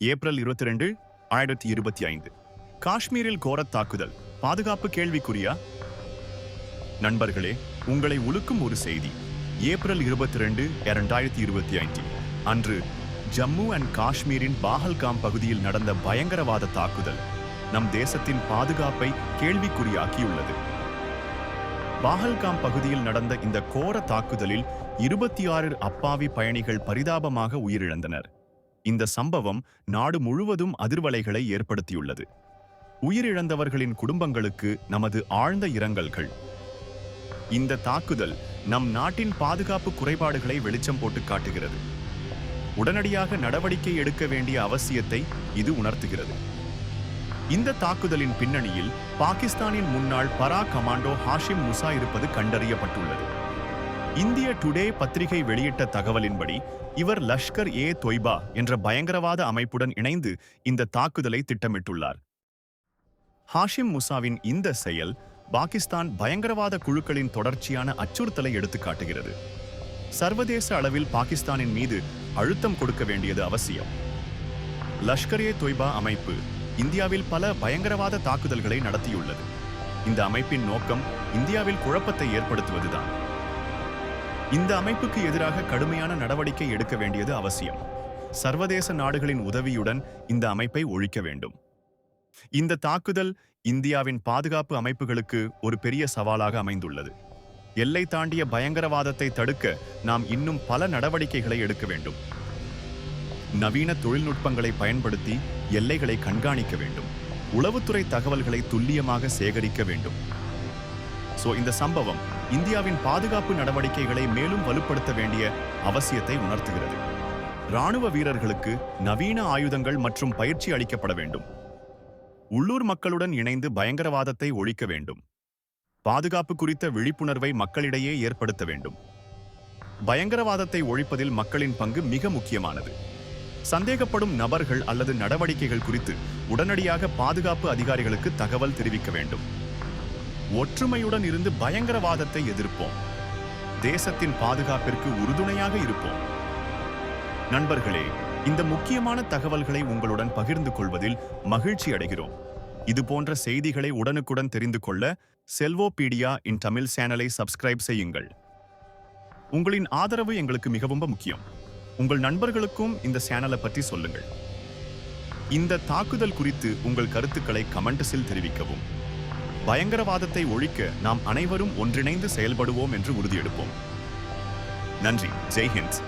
April இருபத்தி ரெண்டு ஆயிரத்தி இருபத்தி ஐந்து. காஷ்மீரில் கோரத் தாக்குதல். பாதுகாப்பு கேள்விக்குறியா? நண்பர்களே உங்களை உலுக்கும் ஒரு செய்தி. ஏப்ரல் இருபத்தி ரெண்டு இரண்டாயிரத்தி இருபத்தி ஐந்து. அன்று ஜம்மு அண்ட் காஷ்மீரின் பாஹல்காம் பகுதியில் நடந்த பயங்கரவாத தாக்குதல் நம் தேசத்தின் பாதுகாப்பை கேள்விக்குறியாக்கியுள்ளது. பாஹல்காம் பகுதியில் நடந்த இந்த கோர தாக்குதலில் இருபத்தி ஆறு அப்பாவி பயணிகள் பரிதாபமாக உயிரிழந்தனர். இந்த சம்பவம் நாடு முழுவதும் அதிர்வலைகளை ஏற்படுத்தியுள்ளது. உயிரிழந்தவர்களின் குடும்பங்களுக்கு நமது ஆழ்ந்த இரங்கல்கள். இந்த தாக்குதல் நம் நாட்டின் பாதுகாப்பு குறைபாடுகளை வெளிச்சம் போட்டு காட்டுகிறது. உடனடியாக நடவடிக்கை எடுக்க வேண்டிய அவசியத்தை இது உணர்த்துகிறது. இந்த தாக்குதலின் பின்னணியில் பாகிஸ்தானின் முன்னாள் பரா கமாண்டோ ஹாஷிம் முசா இருப்பது கண்டறியப்பட்டுள்ளது. இந்திய டுடே பத்திரிகை வெளியிட்ட தகவலின்படி இவர் லஷ்கர் ஏ தொய்பா என்ற பயங்கரவாத அமைப்புடன் இணைந்து இந்த தாக்குதலை திட்டமிட்டுள்ளார். ஹாஷிம் முசாவின் இந்த செயல் பாகிஸ்தான் பயங்கரவாத குழுக்களின் தொடர்ச்சியான அச்சுறுத்தலை எடுத்துக்காட்டுகிறது. சர்வதேச அளவில் பாகிஸ்தானின் மீது அழுத்தம் கொடுக்க வேண்டியது அவசியம். லஷ்கர் ஏ தொய்பா அமைப்பு இந்தியாவில் பல பயங்கரவாத தாக்குதல்களை நடத்தியுள்ளது. இந்த அமைப்பின் நோக்கம் இந்தியாவில் குழப்பத்தை ஏற்படுத்துவதுதான். இந்த அமைப்புக்கு எதிராக கடுமையான நடவடிக்கை எடுக்க வேண்டியது அவசியம். சர்வதேச நாடுகளின் உதவியுடன் இந்த அமைப்பை ஒழிக்க வேண்டும். இந்த தாக்குதல் இந்தியாவின் பாதுகாப்பு அமைப்புகளுக்கு ஒரு பெரிய சவாலாக அமைந்துள்ளது. எல்லை தாண்டிய பயங்கரவாதத்தை தடுக்க நாம் இன்னும் பல நடவடிக்கைகளை எடுக்க வேண்டும். நவீன தொழில்நுட்பங்களை பயன்படுத்தி எல்லைகளை கண்காணிக்க வேண்டும். உளவுத்துறை தகவல்களை துல்லியமாக சேகரிக்க வேண்டும். ஸோ இந்த சம்பவம் இந்தியாவின் பாதுகாப்பு நடவடிக்கைகளை மேலும் வலுப்படுத்த வேண்டிய அவசியத்தை உணர்த்துகிறது. ராணுவ வீரர்களுக்கு நவீன ஆயுதங்கள் மற்றும் பயிற்சி அளிக்கப்பட வேண்டும். உள்ளூர் மக்களுடன் இணைந்து பயங்கரவாதத்தை ஒழிக்க வேண்டும். பாதுகாப்பு குறித்த விழிப்புணர்வை மக்களிடையே ஏற்படுத்த வேண்டும். பயங்கரவாதத்தை ஒழிப்பதில் மக்களின் பங்கு மிக முக்கியமானது. சந்தேகப்படும் நபர்கள் அல்லது நடவடிக்கைகள் குறித்து உடனடியாக பாதுகாப்பு அதிகாரிகளுக்கு தகவல் தெரிவிக்க வேண்டும். ஒற்றுமையுடன் இருந்து பயங்கரவாதத்தை எதிர்ப்போம். தேசத்தின் பாதுகாப்பிற்கு உறுதுணையாக இருப்போம். நண்பர்களே இந்த முக்கியமான தகவல்களை உங்களுடன் பகிர்ந்து கொள்வதில் மகிழ்ச்சி அடைகிறோம். இது போன்ற செய்திகளை உடனுக்குடன் தெரிந்து கொள்ள செல்வோபீடியா இன் தமிழ் சேனலை சப்ஸ்கிரைப் செய்யுங்கள். உங்களின் ஆதரவு எங்களுக்கு மிகவும் முக்கியம். உங்கள் நண்பர்களுக்கும் இந்த சேனலை பற்றி சொல்லுங்கள். இந்த தாக்குதல் குறித்து உங்கள் கருத்துக்களை கமெண்ட்ஸில் தெரிவிக்கவும். பயங்கரவாதத்தை ஒழிக்க நாம் அனைவரும் ஒன்றிணைந்து செயல்படுவோம் என்று உறுதியெடுப்போம். நன்றி. ஜெய்ஹிந்த்